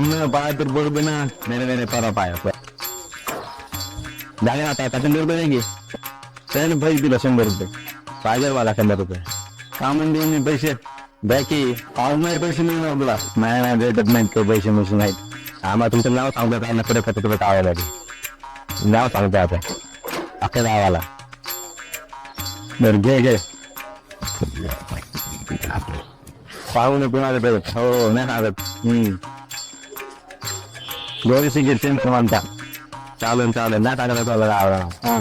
शंभर पाया तर बरोबर ना नाही नाही नाही परा पाय झाले ना आता त्याच्या शंभर रुपये द्या की त्याने पैसे दिला शंभर रुपये पाहिजे मला शंभर रुपये का म्हणते मी पैसे बाकी आज नाही पैसे मिळणार तुला नाही नाही भेटत नाही काही पैसे मशीन नाहीत आम्हाला तुमचं नाव सांगता काय ना पुढे खत तुला कावायला नाव सांगते आता अख्ख्या गावाला बरं घे घे पाहून कुणाला भेटत हो नाही सांगत हम्म दोन्ही सिगरेट सेम म्हणता चालेल चालेल नाही टाकत तुला गावाला हा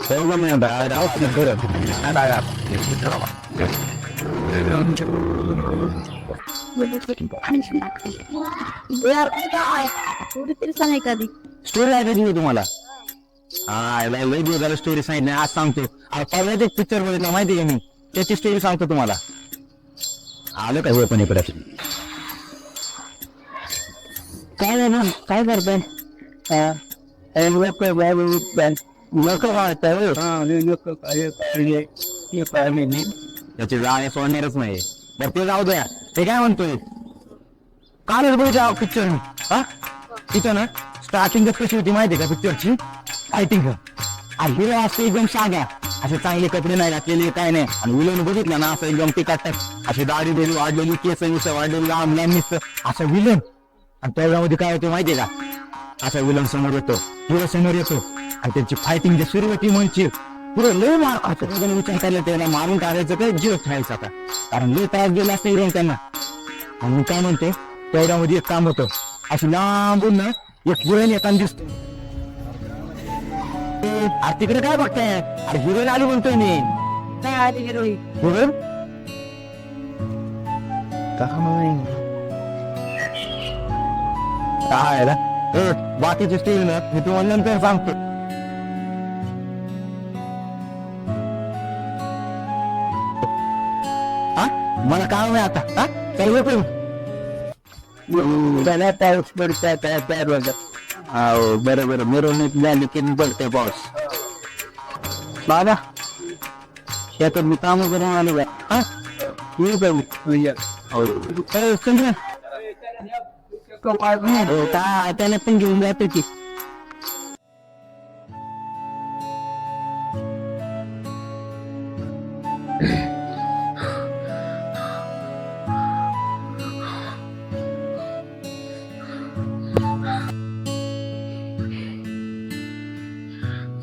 ठेव का मी आता राहू दे खरं नाही टाका यार काय थोडी तरी सांग एखादी स्टोरी ऐकायची होती तुम्हाला हा लय लय दिवस झालं स्टोरी सांगितली आज सांगतो पहिला ते पिक्चर बघितला माहिती का मी त्याची स्टोरी सांगतो तुम्हाला आलं काय होय पण इकडे काय झालं काय करताय? त्याची जाणे सोडणारच नाही. बरं ते जाऊ द्या. ते काय म्हणतोय? कालच बघितला पिक्चर हा? तिथं ना स्टार्टिंग कशी होती माहिती का पिक्चरची फायटिंग आणि हिरो असते एकदम साध्या असे चांगले कपडे नाही घातलेले काय नाही. आणि विलन बघितलं ना असं एकदम टिकाटक अशी दाढी दिली वाढलेली केस वाढलेली लांब लांब नुसतं. असं विलन आणि त्याच्यामध्ये काय होतं माहितीये का? असा विलन समोर येतो. हिरो समोर येतो. आणि त्यांची फायटिंग जे सुरू होती म्हणजे पुढे लय मार खातो त्याने विचार केला त्याला मारून टाकायचं काय? जीव ठेवायचा आता. कारण लय त्रास गेला असता हिरो त्यांना. आणि मी काय म्हणते त्याच्यामध्ये एक काम होतं. अशी लांबून ना एक हिरोईन येताना दिसतो. अरे तिकडे काय बघताय? अरे हिरोईन आली म्हणतोय मी. काय आली हिरोई हिरोईन काय? ए, बाकीचे स्टील ना मी तुम्हाला नंतर सांगतो. हा? मला काम आहे आता. हा? चल त्याला हो बरं बरं. मिरवणूक झाली की बघते बॉस बाबा शेतात मी काम करून आलो बाय हा? येऊ का मी? हो. ए, चंद्र. हो त्याला पण घेऊन जातो की.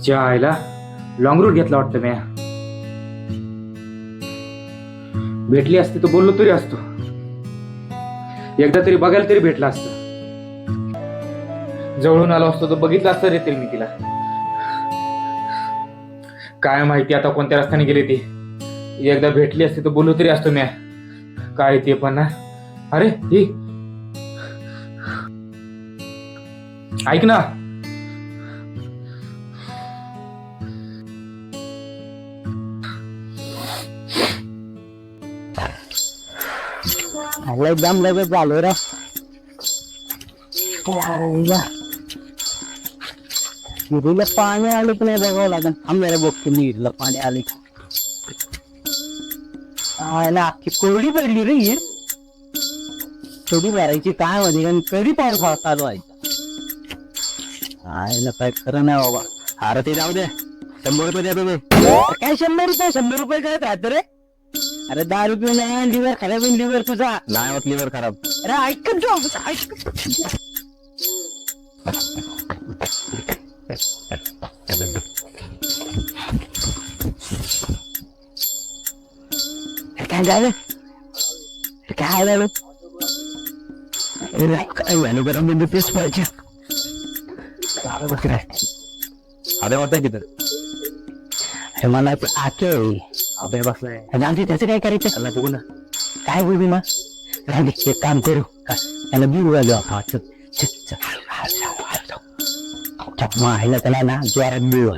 च्या लॉंग रूट घेतला वाटतं मी भेटली असते तर बोललो तरी असतो. एकदा तरी बघायला तरी भेटला असत. जवळून आलो असतो तर बघितलं असतं रे तरी मी तिला. काय माहिती आता कोणत्या रस्त्याने गेली ती. एकदा भेटली असती तर बोलू तरी असतो मी. काय ते पण ना. अरे ही. ऐक ना. लय दम लय चालू रे. विहिरीला पाणी आलं की नाही बघावं लागेल. आम्हाला बघतो विहिरीला पाणी आले आयला अख्खी कोरडी पडली रे हीर थोडी भरायची काय मध्ये कारण कधी पाऊस फार चालू आहे? आयला काय खरं नाही बाबा. अरे ते जाऊ दे. शंभर रुपये द्या काय शंभर रुपये? शंभर रुपये काय राहतं रे? अरे दारू पिऊन आहे लिव्हर खराब होईल लिव्हर तुझा. नाही होत लिव्हर खराब. अरे ऐकत जाऊ ऐक. काय झालं? काय झालं अरे काय व्हॅल्यू तेच पाहिजे अरे वाटतं की तर? हे मला आके अभय बसलाय आणि आमची त्याचं काय करायचं? अल्ला बघू ना. काय बोल मी मग? राहू दे, एक काम करू. का त्याला बी उगा जाऊ हा चल चल चल ना त्याला ना ज्वारात बी उगा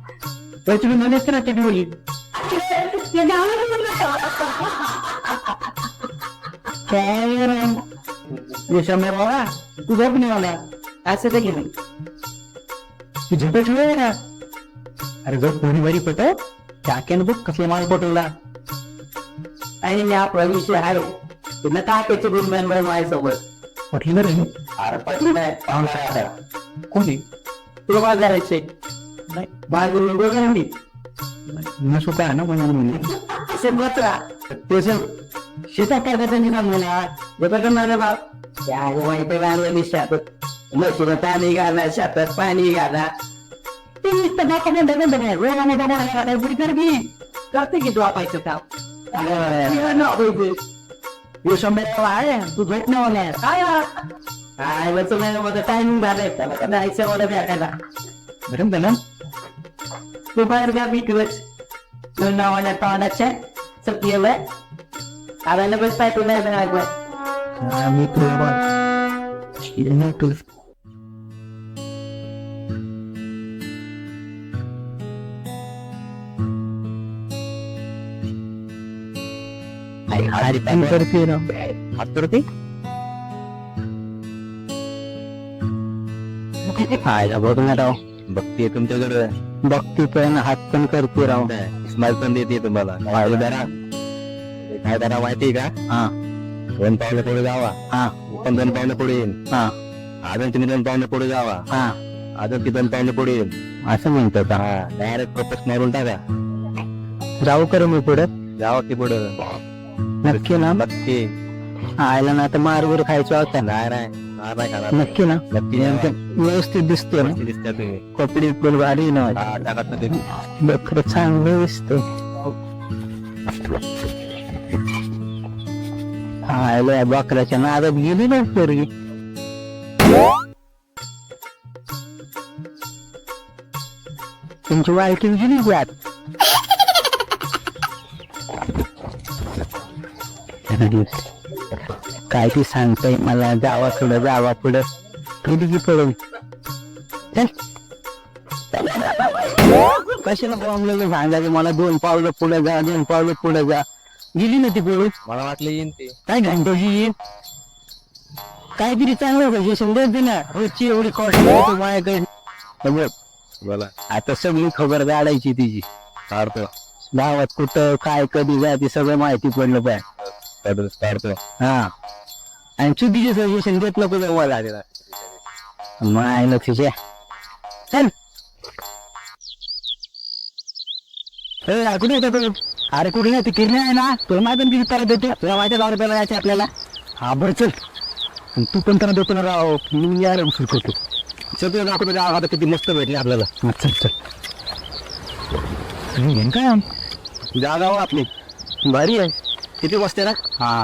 तुम्ही तुम्ही अशी माहिती आहे ते ते बेबे ना चढी बोली ये समय बाबा तू झोपने वाला असं ते गेलं तू झोपेच ना अरे जर कोणी बरी पटव टाक्यानं बघ कसला माल पटवला आणि मी आपला विषय आहे तुला काय त्याचे गुड मेंबर माझ्यासोबत म्हटलं ना रे अरे पटली नाही कोणी तुला काय करायचंय नाही बाजू वेगळं न सोपं आहे ना कोणी म्हणजे असे बसरा त्याचं शेतात काय करता निघाल मला जपा करणार बाप त्या वाईट आणलं शेतात म्हशीला पाणी घाला शेतात पाणी घाला ते नुसतं नाकाने डबल डबल वेळाने डबल घाला बुडी कर मी करते की तू वापायचं काम ये समय आहे तू भेट नाही होणार काय काय वरचं नाही माझं टायमिंग झालंय त्याला का जायचं मला भेटायला बरं ना तू बाहेर घ्या मी दिवस दोन नावाने पाहण्याच्या सत्य आवायला बस पाय तू नाही बनवायचं मी तुला तुला अरे पण करते ना हात करते फायदा बघ ना राव बघते तुमच्याकडे? बघते पण हात पण करते राव. स्माइल पण देते तुम्हाला. फायदा दरा काय दरा माहिती का? हा. दोन पावलं पुढे जावा. हा. पण दोन पावलं पुढे येईन. हा. अजून तुम्ही दोन पावलं पुढे जावा. हा. अजून ती दोन पावलं पुढे येईन. असं म्हणतात हा डायरेक्ट प्रपोज मारून टाका. जाऊ कर मी पुढे. जावं की पुढे. नक्की ना. नक्की. आयला ना आता मारवर खायचं होता नाही नाही. मार नाही खाणार नक्की ना नक्की व्यवस्थित दिसतो ना तुम्ही कपडे पण भारी ना टाकत ना खरं चांगलं दिसतो आयला बकऱ्याच्या नादात गेली ना पोरगी तुमची वाईट गेली आत काय ती सांगताय? मला जावा पुढं जावा पुढं गेली की पडून कशाला प्रॉब्लेम सांगायचं? मला दोन पावलं पुढे जा दोन पावलं पुढे जा. गेली ना ती पळून मला वाटलं येईन ते. काय घंटोशी येईल काहीतरी चांगलं पाहिजे समजा ना रोजची एवढी कॉस्ट माझ्याकडे. बोला. आता सगळी खबर काढायची तिची. काढतो. गावात कुठं काय कधी जाते सगळं माहिती पडलं पाहिजे. हा. आणि चुकीचे सजेशन देत नको जाऊ मला. मायला तिच्या चल. ए, कुठे येतो तू अरे कुठे नाही ती किरणे आहे ना. तुला माहिती ना किती तारा देते? तुला माहिती दहा रुपयाला जायचं आपल्याला? हा बरं चल. आणि तू पण त्यांना देतो ना राव. मी यार उशीर करतो. चल तुला दाखवतो राव. आता किती मस्त भेटले आपल्याला. हा, चल चल. घेईन काय? जागा हो आपली. भारी आहे. किती बसते ना? हा.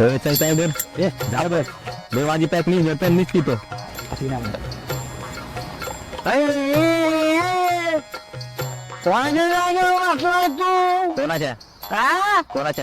हो चल काय बर ए जा बर दे माझी पॅक मी पेन मीच पितो कोणाच्या कोणाच्या राजाच्या जागेवर वाचलाय काय म्हणतोय? वरती ताज्या गाडीवरती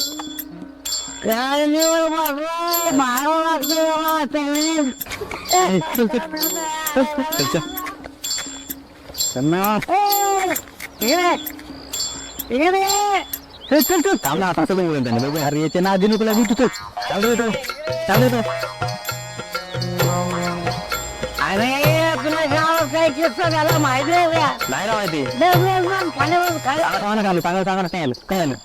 ए, चल चल चल चल चल चल ना. चल चल चल थांब ना आता असं बोलून त्याने बघ अरे याच्या नादी नको लागू तू चल चाल रे तो चाल रे तो अरे तुला गावात काय किस्सा झाला माहिती आहे का नाही ना माहिती दर पाण्यावर काय सांगा सांगा सांगा सांगा काय आलं काय आलं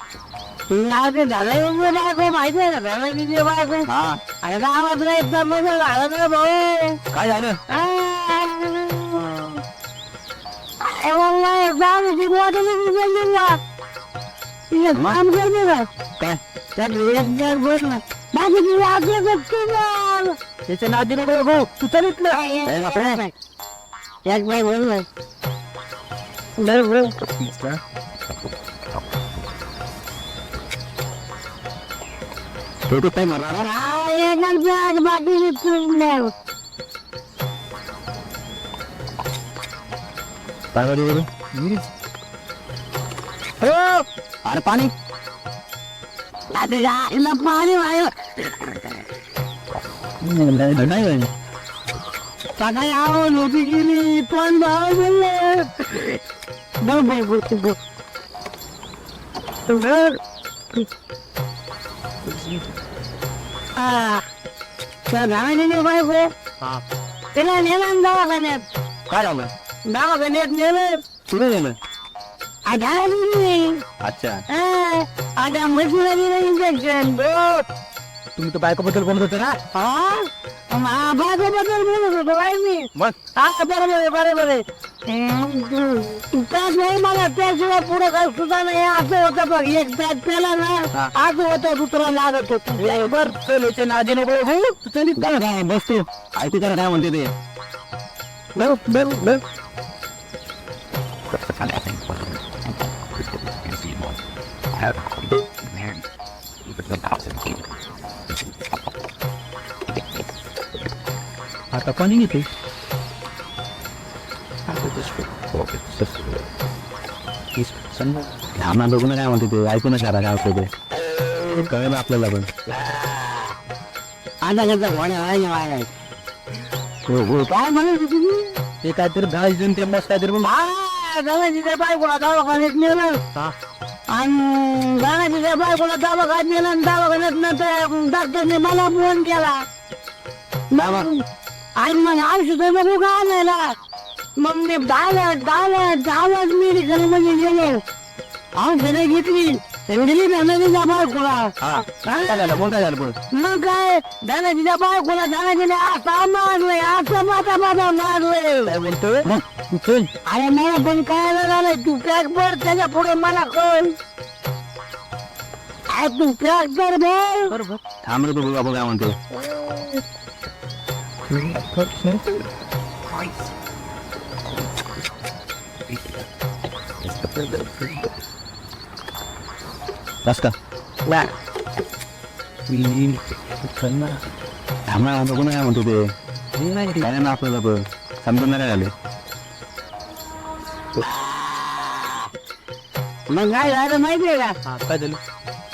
नाव ते झालंय उभं नाही ते माहिती आहे बायको हा. अरे गावात नाही समजा झालं ना भाऊ. काय झालं? अरे वाल्ला एकदा आम्ही वाटत ना मग? काम करते का? काय? त्यात एक जण बसला बाकी तुझे आपल्या गप्पी त्याच्या नादी नको लागू तू इथलं. एक बाई बोललाय बरोबर फोटो काय मारणार बाकी नाही काय करू बरं? हो अरे पाणी आता जायला पाणी वायो नाही नाही. सकाळी आवड होती गेली पण भाव बोलले बघ बघ बघ बघ बघ हा त्या रामाने बायको हा. तिला नेलं ना दवाखान्यात काय झालं दवाखान्यात नेलं कुठे गेलं आता नाही अच्छा आता म्हशीला दिलं इंजेक्शन तुम्ही तर बायको बद्दल बोलत होते ना? हा? बायको बद्दल बोलत होतो काय मी. मग? हा बरोबर आहे बरोबर आहे त्याच नाही मला त्याशिवाय पुढे काही सुद्धा नाही. असं होतं बघ एक पॅच पेला ना हा. असं होतं दुसरा लागत होतं. बर चल याच्या नादी नको लागू तू चल इथं. काय काय तू काय म्हणते ते? बघ बघ बघ आता पाणी घेते आम्हाला बघून काय म्हणते ते? ऐकू ना करा काय होतं ते. कळलं आपल्याला पण. आता कसं हो हो. काय म्हणत तुम्ही? ते काहीतरी दहा जण ते मस्त काहीतरी पण बायकोला दवाखान्यात नेलं. आणि तिथे बायकोला दवाखान्यात नेलं आणि दवाखान्यात नंतर डॉक्टरने मला फोन केला. आणि मग औषध नको का आणायला? मग मी दहा दहा दहा मेडिकलमध्ये गेले. औषधं घेतली. दिली नदीच्या बायकोला. हा. काय झालं? मग काय झालं पण मग काय? दादाजीच्या बायकोला दादाजीने असा मारलंय असं माता माता मारलंय अरे मला पण काय झालं तू पॅक भर त्याच्या पुढे मला कळ. तू पॅक कर थांब रे तू बघू आपण काय म्हणते बस का थांब ना बघू ना काय म्हणतो ते काय नाही ना आपल्याला पण समजून नाही काय झाले मग काय झालं माहितीये का काय झालं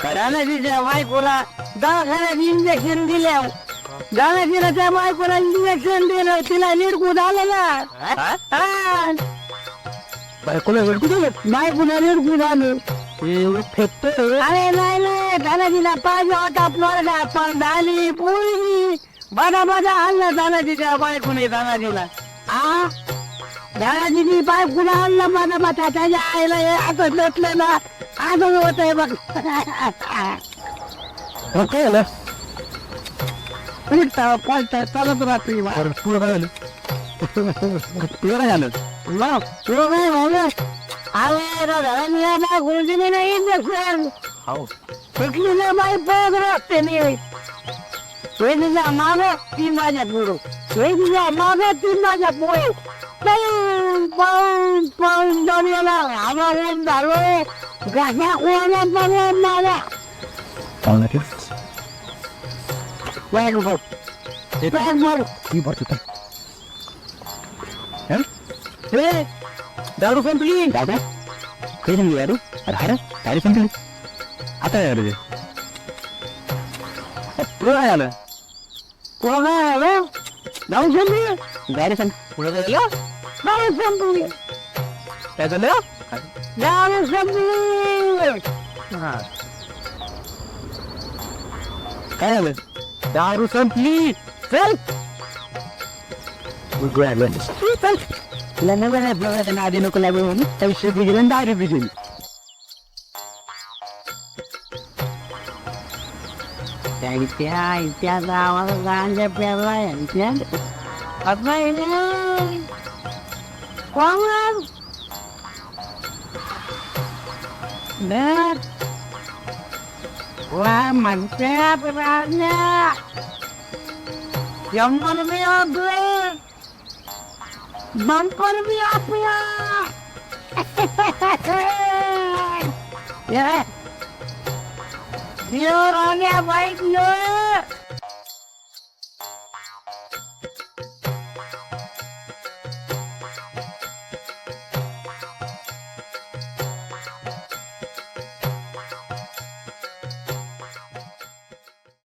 दादाजीच्या बायकोला दवाखान्यात इंजेक्शन दिल्या दादाजीला त्या बायकोला इंजेक्शन दिलं तिला निर्गुण आलं ना. हा. बायकोला वेळ कुठे बायकोला निर्गुण आलं फेकतो अरे नाही नाही. दादाजीला पाहिजे होता पोरगा. पण झाली पोळी बदा बदा आणलं दादाजीच्या बायकोने दादाजीला आ? दादाजीनी बायकोला आणलं बदा बदा. त्याच्या आईला हे असं ना असं होत आहे बघ झालं? पळता पळता चालत राहते तुला काय झालं? तुला काय झालं? मग तुला काय झालं? अरे या बायकोला दिले नाही इंजेक्शन हो नाही बाई पळत राहते नाही वेदीच्या माग तीन माझ्या पुढं. वेदीच्या माग तीन माझ्या पुढे. पळून पळून पळून जमलेला आम्हा ऊन झालो. गाड्या ओढ्यात बनवून मला चालणार की? वेळ बघ ही भरतो तर. हं? ए, दारू संपली दादा काही संपली दारू अरे हाय दारू संपली आता काय करायचं पुढं काय झालं कोण आहे जाऊ संपली डायरेक्ट सांग पुढं काय झालं जाऊ संपली काय झालं जाऊ संपली काय झालं Daarom zijn die fel. We grabben. Fel. Lennon ben ik blij dat ik naar die nog lekker ben. Dat is een beetje een daarin begin. Ja, ik ja, nou, wat gaan ze bellen? Ja, wat mij nou? Kwam er? Nee. इथे कोण वा म्हणते राजा यमन मी आपले bumper भी आपला ये ये राण्या bike ये